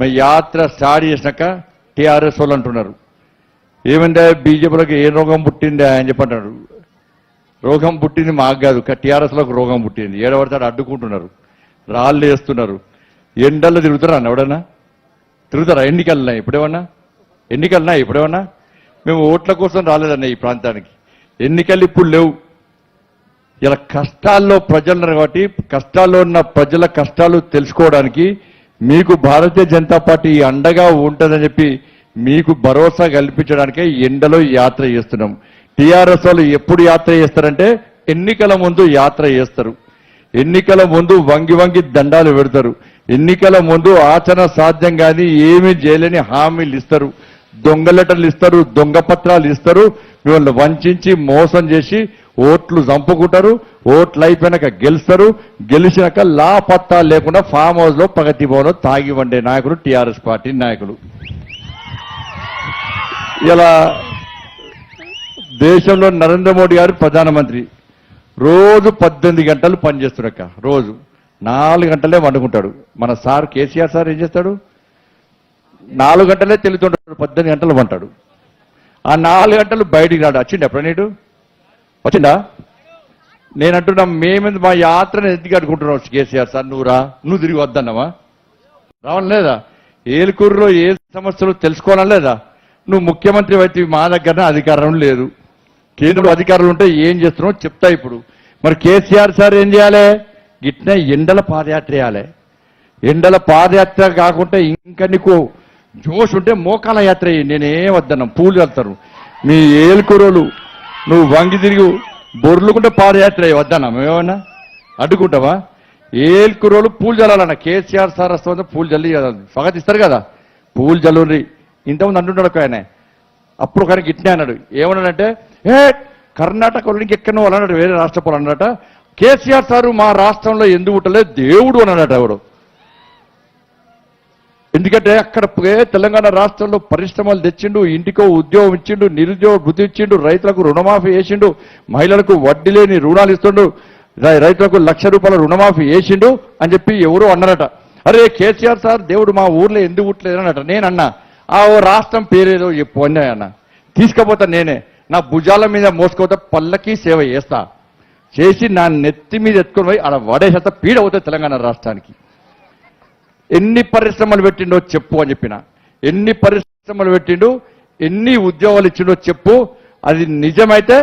మరి యాత్ర స్టార్ట్ చేసినాక టీఆర్ఎస్ వాళ్ళు అంటున్నారు. ఏమంటే బీజేపీలోకి ఏ రోగం పుట్టింది అని చెప్పంటారు. రోగం పుట్టింది మాకు కాదు టీఆర్ఎస్లోకి రోగం పుట్టింది. ఏడవడతాడు అడ్డుకుంటున్నారు. రాళ్ళు వేస్తున్నారు. ఎండల్లో తిరుగుతారా అన్న ఎవడన్నా? తిరుగుతారా? ఎన్నికలున్నా ఇప్పుడేమన్నా? ఎన్నికలున్నా ఇప్పుడేమన్నా? మేము ఓట్ల కోసం రాలేదన్న ఈ ప్రాంతానికి. ఎన్నికలు ఇప్పుడు లేవు. ఇలా కష్టాల్లో ప్రజలు ఉన్నారు కాబట్టి కష్టాల్లో ఉన్న ప్రజల కష్టాలు తెలుసుకోవడానికి మీకు భారతీయ జనతా పార్టీ అండగా ఉంటుందని చెప్పి మీకు భరోసా కల్పించడానికే ఎండలో యాత్ర చేస్తున్నాం. టీఆర్ఎస్ వాళ్ళు ఎప్పుడు యాత్ర చేస్తారంటే ఎన్నికల ముందు యాత్ర చేస్తారు. ఎన్నికల ముందు వంగి వంగి దండాలు పెడతారు. ఎన్నికల ముందు ఆచరణ సాధ్యం కానీ ఏమీ చేయలేని హామీలు ఇస్తారు. దొంగ లెటర్లు ఇస్తారు దొంగ పత్రాలు ఇస్తారు. మిమ్మల్ని వంచి మోసం చేసి ఓట్లు చంపుకుంటారు ఓట్లు అయిపోయినాక గెలుస్తారు గెలిచినాక లా లేకుండా ఫామ్ హౌస్లో ప్రగతి భవన్ తాగి వండే నాయకుడు టీఆర్ఎస్ పార్టీ నాయకులు. ఇలా దేశంలో నరేంద్ర మోడీ గారు ప్రధానమంత్రి. రోజు పద్దెనిమిది గంటలు పనిచేస్తున్నాక రోజు. నాలుగు గంటలే వండుకుంటాడు. మన సార్ కేసీఆర్ సార్ ఏం చేస్తాడు? నాలుగు గంటలే తెలుతుంటాడు పద్దెనిమిది గంటలు వంటాడు. ఆ నాలుగు గంటలు బయటికి రాడు. వచ్చిండు ఎప్పుడు నీడు వచ్చిందా? నేను అంటున్నా మేము మా యాత్రను ఎందుకు అడుగుంటున్నావు కేసీఆర్ సార్ నువ్వు రా. నువ్వు తిరిగి వద్దన్నావా? రావడం లేదా? ఏలుకూరులో ఏ సమస్యలు తెలుసుకోవడం లేదా? నువ్వు ముఖ్యమంత్రి అయితే మా దగ్గర అధికారం లేదు. కేంద్రంలో అధికారులు ఉంటే ఏం చేస్తున్నావు చెప్తా ఇప్పుడు. మరి కేసీఆర్ సార్ ఏం చేయాలి? గిట్నే ఎండల పాదయాత్ర చేయాలి. ఎండల పాదయాత్ర కాకుండా ఇంకా నీకు జోష్ ఉంటే మోకాల యాత్ర చేయి. నేనేం పూలు వెళ్తారు మీ ఏలుకూరోలు నువ్వు వంగి తిరిగి బొర్లుకుంటే పాదయాత్ర వద్దానా మేమేమన్నా మేమన్నా అడ్డుకుంటావా ఏలుకూరోలు పూలు చల్లాలన్న కేసీఆర్ సార్ వస్తే పూలు చల్లి స్వాగతి ఇస్తారు కదా. పూలు చల్లుండ్రి ఇంతకుముందు అంటుంటాడు ఒక ఆయన. అప్పుడు ఒక ఆయన గిట్నే అన్నాడు. ఏమన్నాడంటే ఏ కర్ణాటక వాళ్ళు ఇంకెక్కడ అన్నాడు. వేరే రాష్ట్ర అన్నట కేసీఆర్ సారు మా రాష్ట్రంలో ఎందుకు పుట్టలేదు? దేవుడు అన్నాడట ఎవడు. ఎందుకంటే అక్కడ తెలంగాణ రాష్ట్రంలో పరిశ్రమలు తెచ్చిండు ఇంటికో ఉద్యోగం ఇచ్చిండు నిరుద్యోగ వృద్ధి ఇచ్చిండు రైతులకు రుణమాఫీ చేసిండు మహిళలకు వడ్డీ లేని రుణాలు ఇస్తుండు రై- రైతులకు లక్ష రూపాయల రుణమాఫీ చేసిండు అని చెప్పి ఎవరో అన్నారట. అరే కేసీఆర్ సార్ దేవుడు మా ఊర్లో ఎందుకు పుట్టలేదు అన్నట నేనన్నా ఆ ఓ రాష్ట్రం పేరేదో చెప్పు అన్నా అన్న. తీసుకపోతా నేనే. నా భుజాల మీద మోసుకోతే పల్లకి సేవ చేస్తా. చేసి నా నెత్తి మీద ఎత్తుకొని పోయి అలా వడేసేత పీడ అవుతుంది తెలంగాణ రాష్ట్రానికి. ఎన్ని పరిశ్రమలు పెట్టిండో చెప్పు అని చెప్పిన. ఎన్ని పరిశ్రమలు పెట్టిండు ఎన్ని ఉద్యోగాలు ఇచ్చిండో చెప్పు. అది నిజమైతే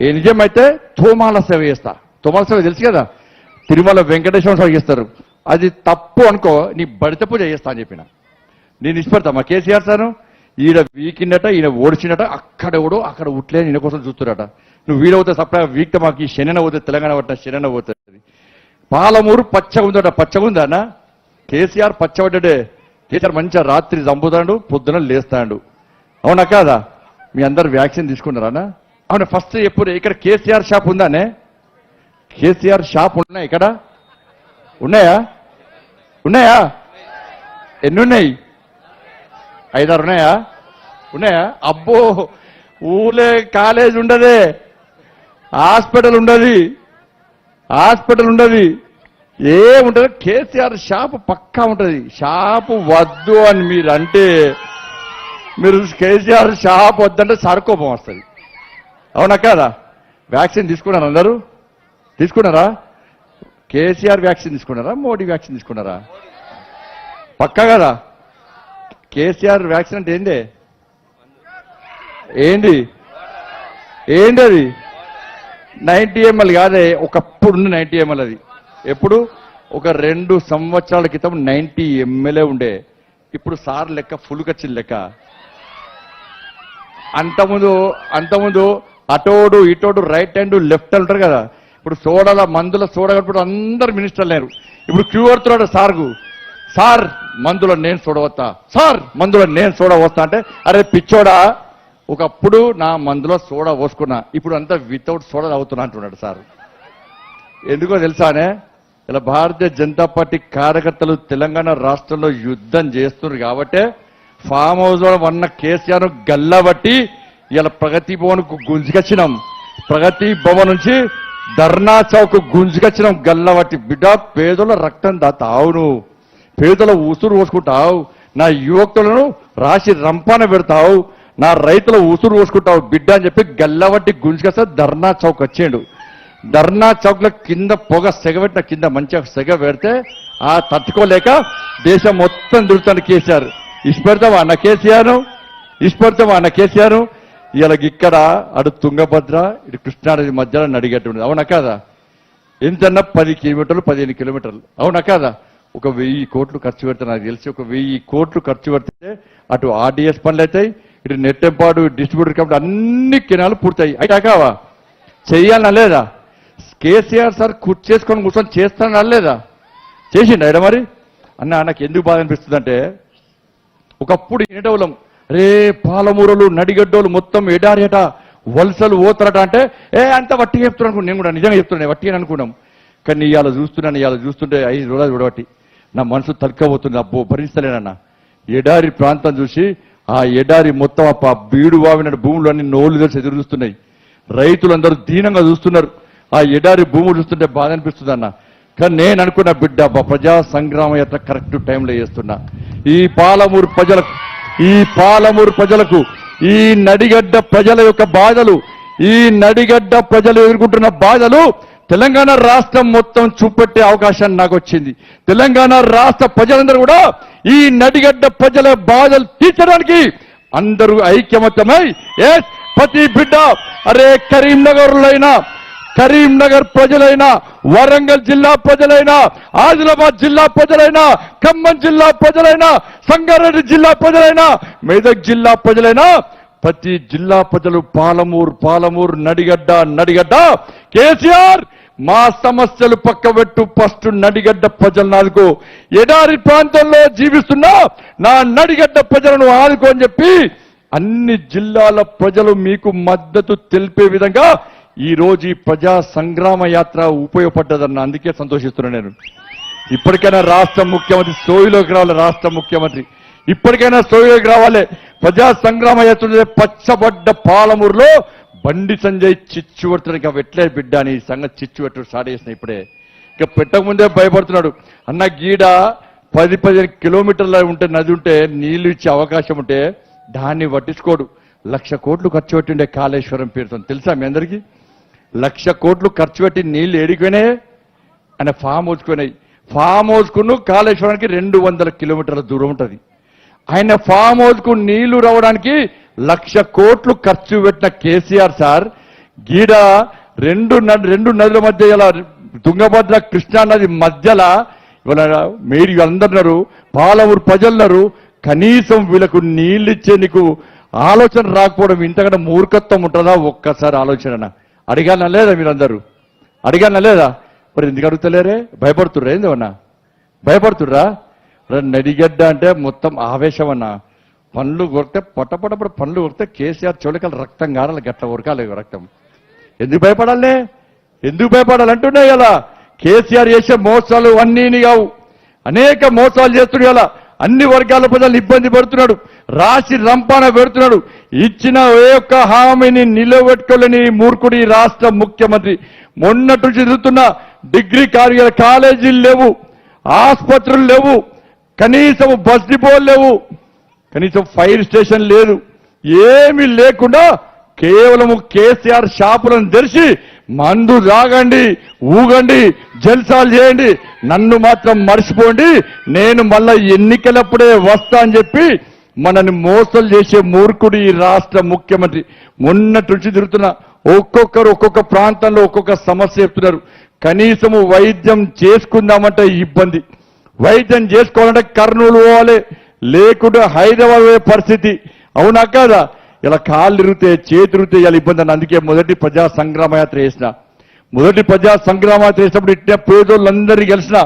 ఏ నిజమైతే తోమాల సేవ చేస్తా. తోమాల సేవ తెలుసు కదా? తిరుమల వెంకటేశ్వర స్వామి చేస్తారు. అది తప్పు అనుకో నీ బడిత పూజ చేస్తా అని చెప్పిన. నేను ఇష్టపడతా మా కేసీఆర్ సారు? ఈయన వీకిండట ఈయన ఓడిచిండట అక్కడ ఓడు అక్కడ ఉట్లే నేను కోసం చూస్తున్నారట నువ్వు వీడవుతే సప్లై వీక్త మాకు ఈ శనన పోతుంది తెలంగాణ పట్టిన శనన పోతుంది పాలమూరు పచ్చగుందట ఉందట ఉందా అన్న? కేసీఆర్ పచ్చబడ్డాడే. కేసీఆర్ మంచిగా రాత్రి చంపుతాడు పొద్దున లేస్తాడు. అవునా కాదా? మీ అందరు వ్యాక్సిన్ తీసుకున్నారానా? అవును ఫస్ట్ ఎప్పుడు ఇక్కడ కేసీఆర్ షాప్ ఉందానే? కేసీఆర్ షాప్ ఉన్నాయి ఇక్కడ? ఉన్నాయా? ఉన్నాయా? ఎన్ని ఉన్నాయి ఐదారు ఉన్నాయా? ఉన్నాయా? అబ్బో ఊలే కాలేజ్ ఉండదే. హాస్పిటల్ ఉండదు. హాస్పిటల్ ఉండదు. ఏముంటది? కేసీఆర్ షాప్ పక్కా ఉంటుంది. షాపు వద్దు అని మీరు అంటే మీరు కేసీఆర్ షాప్ వద్దంటే సరుకోపం వస్తుంది. అవునా కాదా? వ్యాక్సిన్ తీసుకున్నారా అందరూ? తీసుకున్నారా? కేసీఆర్ వ్యాక్సిన్ తీసుకున్నారా? మోడీ వ్యాక్సిన్ తీసుకున్నారా? పక్కా కదా? కేసీఆర్ వ్యాక్సిన్ అంటే ఏంది? ఏంది? ఏంటి అది? నైన్టీ ఎంఎల్ కాదే ఒకప్పుడు నైన్టీ ఎంఎల్ అది. ఎప్పుడు? ఒక రెండు సంవత్సరాల క్రితం నైన్టీ ఎమ్మెల్యే ఉండే. ఇప్పుడు సార్ లెక్క ఫుల్ ఖర్చులు లెక్క. అంతముందు అంతముందు అటోడు ఇటోడు రైట్ హ్యాండ్ లెఫ్ట్ అంటారు కదా. ఇప్పుడు సోడాల మందుల సోడ అందరు మినిస్టర్ లేరు. ఇప్పుడు క్యూ పడుతున్నాడు సార్కు సార్ మందుల నేను చూడవస్తా సార్ మందుల నేను చూడవస్తా అంటే అరే పిచ్చోడా ఒకప్పుడు నా మందులో సోడా పోసుకున్నా. ఇప్పుడు అంతా వితౌట్ సోడా అవుతున్నా అంటున్నాడు సార్. ఎందుకో తెలుసానే? ఇలా భారతీయ జనతా పార్టీ కార్యకర్తలు తెలంగాణ రాష్ట్రంలో యుద్ధం చేస్తున్నారు కాబట్టే ఫామ్ హౌస్లో ఉన్న కేసీఆర్ గల్లబట్టి ఇలా ప్రగతి భవన్కు గుంజుకొచ్చినాం. ప్రగతి భవన్ నుంచి ధర్నా చౌక్ గుంజుకొచ్చినాం గల్లబట్టి. బిడ్డ పేదల రక్తం దాతావు అవును పేదల ఉసురు పోసుకుంటావు. నా యువకులను రాసి రంపాన పెడతావు. నా రైతుల ఉసురు పోసుకుంటావు బిడ్డ అని చెప్పి గల్లబట్టి గుంజుకొస్తే ధర్నా చౌక్ వచ్చాడు. ధర్నా చౌక్లో కింద పొగ సెగబెట్టిన కింద మంచిగా సెగ పెడితే ఆ తట్టుకోలేక దేశం మొత్తం తిరుగుతాను కేసీఆర్. ఇష్టపెడతావా అన్న కేసీఆర్? ఇష్టపెడతావా అన్న కేసీఆర్? ఇలా ఇక్కడ అటు తుంగభద్ర ఇటు కృష్ణానది మధ్యలో నడిగేటువంటి ఉంది. అవునా కాదా? ఎంతన్నా పది కిలోమీటర్లు పదిహేను కిలోమీటర్లు. అవునా కాదా? ఒక వెయ్యి కోట్లు ఖర్చు పెడితే నాకు తెలిసి. ఒక వెయ్యి కోట్లు ఖర్చు పెడితే అటు ఆర్డీఎస్ పనులు అవుతాయి ఇటు నెట్టెంపాడు డిస్ట్రిబ్యూటర్ కాబట్టి అన్ని కెనాలు పూర్తయి అయితే కావా చెయ్యాలనా లేదా? కేసీఆర్ సార్ కుర్చీ చేసుకొని కూర్చొని చేస్తాను అనలేదా చేసిండు ఆయన మరి? అన్న నాకు ఎందుకు బాధ అనిపిస్తుంది అంటే ఒకప్పుడు ఏడవలం రే పాలమూరలు నడిగడ్డోలు మొత్తం ఎడారేట వలసలు ఓతరట అంటే ఏ అంత వట్టి చెప్తున్నాను నేను కూడా నిజంగా చెప్తున్నాను వట్టి అని అనుకున్నాం. కానీ ఇవాళ చూస్తున్నాను ఇవాళ చూస్తుంటే ఐదు రోజులు చూడబట్టి నా మనసు తలకపోతుంది అబ్బో భరించలేనన్న. ఎడారి ప్రాంతం చూసి ఆ ఎడారి మొత్తం ఆ బీడు వావిన భూములు అన్ని నోళ్ళు తెలిసి ఎదురు చూస్తున్నాయి. రైతులందరూ దీనంగా చూస్తున్నారు. ఆ ఎడారి భూములు చూస్తుంటే బాధ అనిపిస్తుంది అన్న. కానీ నేను అనుకున్న బిడ్డ ప్రజా సంగ్రామ యాత్ర కరెక్ట్ టైంలో చేస్తున్నా. ఈ పాలమూరు ప్రజలకు ఈ పాలమూరు ప్రజలకు ఈ నడిగడ్డ ప్రజల యొక్క బాధలు ఈ నడిగడ్డ ప్రజలు ఎదుర్కొంటున్న బాధలు తెలంగాణ రాష్ట్రం మొత్తం చూపెట్టే అవకాశం నాకు వచ్చింది. తెలంగాణ రాష్ట్ర ప్రజలందరూ కూడా ఈ నడిగడ్డ ప్రజల బాధలు తీర్చడానికి అందరూ ఐక్యమత్యమై ఎస్ ప్రతి బిడ్డ అరే కరీంనగర్లైనా కరీంనగర్ ప్రజలైనా వరంగల్ జిల్లా ప్రజలైనా ఆదిలాబాద్ జిల్లా ప్రజలైనా ఖమ్మం జిల్లా ప్రజలైనా సంగారెడ్డి జిల్లా ప్రజలైనా మెదక్ జిల్లా ప్రజలైనా ప్రతి జిల్లా ప్రజలు పాలమూరు పాలమూరు నడిగడ్డ నడిగడ్డ కేసీఆర్ మా సమస్యలు పక్కబెట్టు ఫస్ట్ నడిగడ్డ ప్రజలు నాలుగు. ఎడారి ప్రాంతంలో జీవిస్తున్నా నా నడిగడ్డ ప్రజలను ఆదుకో అని చెప్పి అన్ని జిల్లాల ప్రజలు మీకు మద్దతు తెలిపే విధంగా ఈ రోజు ఈ ప్రజా సంగ్రామ యాత్ర ఉపయోగపడ్డదన్న అందుకే సంతోషిస్తున్నాను నేను. ఇప్పటికైనా రాష్ట్ర ముఖ్యమంత్రి సోయిలోకి రావాలి రాష్ట్ర ముఖ్యమంత్రి. ఇప్పటికైనా సోయిలోకి రావాలి. ప్రజా సంగ్రామ యాత్ర పచ్చబడ్డ పాలమూరులో బండి సంజయ్ చిచ్చు పెడుతున్నాడు ఇంకా పెట్టలేదు బిడ్డ అని సంగతి చిచ్చు పెట్టు స్టార్ట్ చేసిన ఇప్పుడే. ఇక పెట్టకముందే భయపడుతున్నాడు. అన్న గీడ పది పదిహేను కిలోమీటర్ల ఉంటే నది ఉంటే నీళ్ళు ఇచ్చే అవకాశం ఉంటే దాన్ని పట్టించుకోడు. లక్ష కోట్లు ఖర్చు పెట్టిండే కాళేశ్వరం పేరుతో. తెలుసా మీ అందరికీ? లక్ష కోట్లు ఖర్చు పెట్టి నీళ్ళు ఏడిపోయినాయి ఆయన ఫామ్ హౌస్ ఫామ్ హౌస్కును కాళేశ్వరానికి రెండు వందల కిలోమీటర్ల దూరం ఉంటుంది. ఆయన ఫామ్ హౌస్కు నీళ్ళు రావడానికి లక్ష కోట్లు ఖర్చు పెట్టిన కేసీఆర్ సార్ గీడ రెండు రెండు నదుల మధ్య ఇలా తుంగభద్ర కృష్ణా నది మధ్యలో ఇవాళ మీరు అందరున్నారు పాలమూరు ప్రజలున్నారు కనీసం వీళ్ళకు నీళ్ళిచ్చే నీకు ఆలోచన రాకపోవడం ఇంతకంటే మూర్ఖత్వం ఉంటుందా? ఒక్కసారి ఆలోచన. అడిగానా లేదా మీరందరూ? అడిగానా లేదా? మరి ఎందుకు అడుగుతలేరే? భయపడుతుర్రా ఏందేమన్నా భయపడుతుర్రా? నడిగడ్డ అంటే మొత్తం ఆవేశం అన్నా. పండ్లు కొడితే పొట్టపొట్టపడి పండ్లు కొడితే కేసీఆర్ చోళకలు రక్తం కారాలి గట్ల ఉరకాలి రక్తం. ఎందుకు భయపడాలి? ఎందుకు భయపడాలి అంటున్నాయి కదా కేసీఆర్ చేసే మోసాలు అన్నీ కావు. అనేక మోసాలు చేస్తున్నాయి ఇలా అన్ని వర్గాల ప్రజలు ఇబ్బంది పడుతున్నాడు. రాసి రంపాన పెడుతున్నాడు. ఇచ్చిన ఏ ఒక్క హామీని నిలబెట్టుకోలేని మూర్ఖుడి రాష్ట్ర ముఖ్యమంత్రి. మొన్నటి చదువుతున్న డిగ్రీ కార్యాల కాలేజీలు లేవు ఆసుపత్రులు లేవు కనీసం బస్ డిపోలు లేవు కనీసం ఫైర్ స్టేషన్ లేదు. ఏమీ లేకుండా కేవలము కేసీఆర్ షాపులను తెరిచి మందు తాగండి ఊగండి జల్సాలు చేయండి నన్ను మాత్రం మర్చిపోండి నేను మళ్ళా ఎన్నికలప్పుడే వస్తా అని చెప్పి మనని మోసలు చేసే మూర్ఖుడు ఈ రాష్ట్ర ముఖ్యమంత్రి. మొన్నటి నుంచి తిరుగుతున్న ఒక్కొక్కరు ఒక్కొక్క ప్రాంతంలో ఒక్కొక్క సమస్య చెప్తున్నారు. కనీసము వైద్యం చేసుకుందామంటే ఇబ్బంది. వైద్యం చేసుకోవాలంటే కర్నూలు పోవాలి లేకుంటే హైదరాబాద్ పరిస్థితి. అవునా కాదా? ఇలా కాళ్ళు ఇరిగితే చేతులు ఇరిగితే ఇలా ఇబ్బంది అని అందుకే మొదటి ప్రజా సంగ్రామ యాత్ర చేసిన. మొదటి ప్రజా సంగ్రామయాత్ర చేసినప్పుడు ఇట్టే పేదోళ్ళందరూ కలిసిన.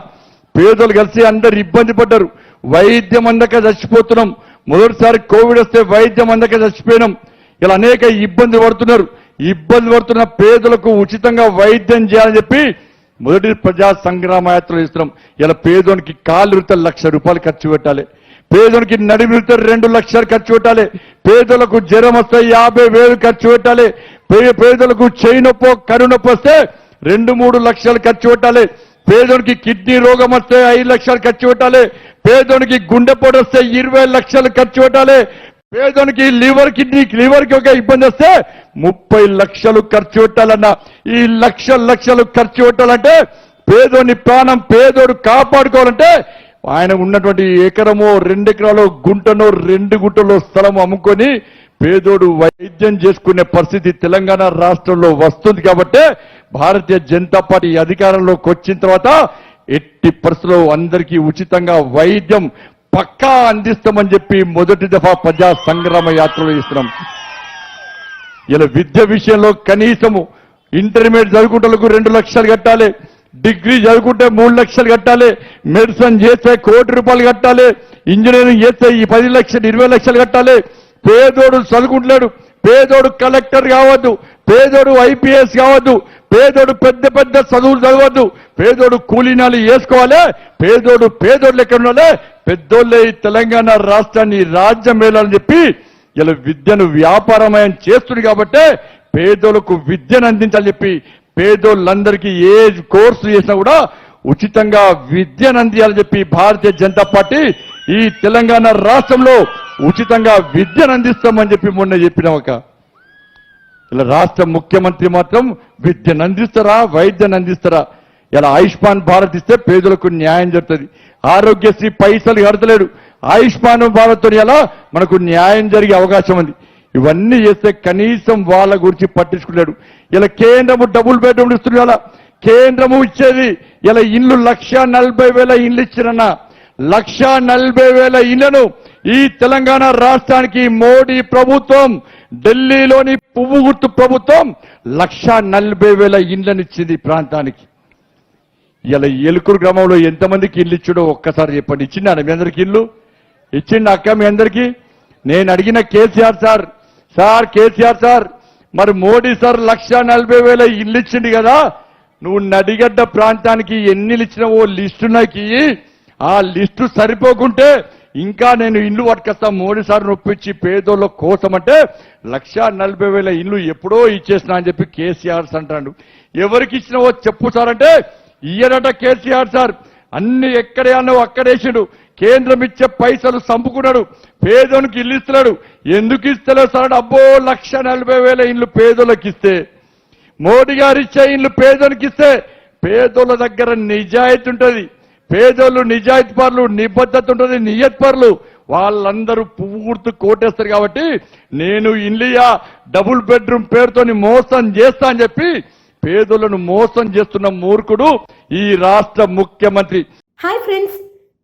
పేదోళ్ళు కలిసి అందరు ఇబ్బంది పడ్డారు. వైద్యం అందక చచ్చిపోతున్నాం. మొదటిసారి కోవిడ్ వస్తే వైద్యం అందక చచ్చిపోయినాం. ఇలా అనేక ఇబ్బంది పడుతున్నారు. ఇబ్బంది పడుతున్న పేదలకు ఉచితంగా వైద్యం చేయాలని చెప్పి మొదటి ప్రజా సంగ్రామ యాత్రలు చేస్తున్నాం. ఇలా పేదోనికి కాలు లక్ష రూపాయలు ఖర్చు పెట్టాలి. పేదోనికి నడిమిడితే రెండు లక్షలు ఖర్చు పెట్టాలి. పేదలకు జ్వరం వస్తే యాభై వేలు ఖర్చు పెట్టాలి. పే- పేదలకు చేయి నొప్పో కరునొప్పి వస్తే రెండు మూడు లక్షలు ఖర్చు పెట్టాలి. పేదోనికి కిడ్నీ రోగం వస్తే ఐదు లక్షలు ఖర్చు పెట్టాలి. పేదోనికి గుండెపోటు వస్తే ఇరవై లక్షలు ఖర్చు పెట్టాలి. పేదోనికి లివర్ కిడ్నీ లివర్కి ఒక ఇబ్బంది వస్తే ముప్పై లక్షలు ఖర్చు పెట్టాలన్న. ఈ లక్ష లక్షలు ఖర్చు పెట్టాలంటే పేదోని ప్రాణం పేదోడు కాపాడుకోవాలంటే ఆయన ఉన్నటువంటి ఎకరమో రెండు గుంటనో రెండు గుంటలో స్థలం అమ్ముకొని పేదోడు వైద్యం చేసుకునే పరిస్థితి తెలంగాణ రాష్ట్రంలో వస్తుంది కాబట్టి భారతీయ జనతా పార్టీ అధికారంలోకి వచ్చిన తర్వాత ఎట్టి పరిస్థితుల్లో అందరికీ ఉచితంగా వైద్యం పక్కా అందిస్తామని చెప్పి మొదటి దఫా ప్రజా సంగ్రామ యాత్రలు ఇస్తున్నాం ఇలా విద్య విషయంలో కనీసము ఇంటర్మీడియట్ చదువుకుంటలకు రెండు లక్షలు కట్టాలి. డిగ్రీ చదువుకుంటే మూడు లక్షలు కట్టాలి మెడిసిన్ చేస్తే కోటి రూపాయలు కట్టాలి ఇంజనీరింగ్ చేస్తే ఈ పది లక్షలు ఇరవై లక్షలు కట్టాలి. పేదోడు చదువుకుంటలేడు పేదోడు కలెక్టర్ కావద్దు పేదోడు ఐపీఎస్ కావద్దు పేదోడు పెద్ద పెద్ద చదువులు చదవద్దు. పేదోడు కూలీనాలు వేసుకోవాలి పేదోడు పేదోడు లెక్క ఉండాలి? పెద్దోళ్ళే ఈ తెలంగాణ రాష్ట్రాన్ని రాజ్యం వేయాలని చెప్పి ఇలా విద్యను వ్యాపారమయం చేస్తుంది కాబట్టి పేదోళ్ళకు విద్యను అందించాలని చెప్పి పేదోళ్ళందరికీ ఏ కోర్సు చేసినా కూడా ఉచితంగా విద్యను అందియాలని చెప్పి భారతీయ జనతా పార్టీ ఈ తెలంగాణ రాష్ట్రంలో ఉచితంగా విద్యను అందిస్తామని చెప్పి మొన్న చెప్పిన ఒక ఇలా రాష్ట్ర ముఖ్యమంత్రి మాత్రం విద్యను అందిస్తారా వైద్యాన్ని అందిస్తారా? ఇలా ఆయుష్మాన్ భారత్ ఇస్తే పేదలకు న్యాయం జరుగుతుంది. ఆరోగ్యశ్రీ పైసలు కడతలేడు ఆయుష్మాన్ భారత్తో ఎలా మనకు న్యాయం జరిగే అవకాశం ఉంది. ఇవన్నీ చేస్తే కనీసం వాళ్ళ గురించి పట్టించుకున్నాడు ఇలా కేంద్రము డబుల్ బెడ్రూమ్ ఇస్తుంది కేంద్రము ఇచ్చేది ఇలా ఇల్లు లక్ష నలభై వేల ఇల్లు ఇచ్చిన లక్ష నలభై వేల ఇళ్ళను ఈ తెలంగాణ రాష్ట్రానికి మోడీ ప్రభుత్వం ఢిల్లీలోని పువ్వు గుర్తు ప్రభుత్వం లక్ష నలభై వేల ఇండ్లను ఇచ్చింది ఈ ప్రాంతానికి. ఇలా ఎలుకూరు గ్రామంలో ఎంతమందికి ఇల్లు ఇచ్చాడో ఒక్కసారి చెప్పండి. ఇచ్చిండా మీ అందరికి ఇల్లు ఇచ్చిండు అక్క మీ అందరికీ? నేను అడిగిన KCR sir sir KCR sir మరి మోడీ సార్ లక్ష నలభై వేల ఇల్లు ఇచ్చిండు కదా నువ్వు నడిగడ్డ ప్రాంతానికి ఎన్ని ఇల్లు ఇచ్చినావో లిస్టు నాకు. ఇయ్యి. ఆ లిస్టు సరిపోకుంటే ఇంకా నేను ఇల్లు పట్టుకొస్తా మోడీ సార్ నొప్పించి పేదోళ్ళ కోసం అంటే లక్ష నలభై వేల ఇల్లు ఎప్పుడో ఇచ్చేసిన అని చెప్పి కేసీఆర్ అంటాడు. ఎవరికి ఇచ్చినావో చెప్పు సార్ అంటే ఇయ్యనట కేసీఆర్ సార్. అన్ని ఎక్కడే అన్నావు అక్కడేసాడు. కేంద్రం ఇచ్చే పైసలు సంపుకున్నాడు. పేదోనికి ఇల్లు ఇస్తున్నాడు ఎందుకు ఇస్తలేవు సార్? అబ్బో లక్ష నలభై వేల ఇండ్లు పేదోళ్ళకి ఇస్తే. మోడీ గారు ఇచ్చే ఇండ్లు పేదోనికి ఇస్తే. పేదోళ్ళ దగ్గర నిజాయితీ ఉంటుంది. పేదోళ్ళు నిజాయితీ పరులు నిబద్ధత ఉంటుంది నియత్ పరులు. వాళ్ళందరూ పువ్వు గుర్తు కోటేస్తారు కాబట్టి నేను ఇండియా డబుల్ బెడ్రూమ్ పేరుతోని మోసం చేస్తా అని చెప్పి పేదలను మోసం చేస్తున్న మూర్ఖుడు ఈ రాష్ట్ర ముఖ్యమంత్రి. Hi friends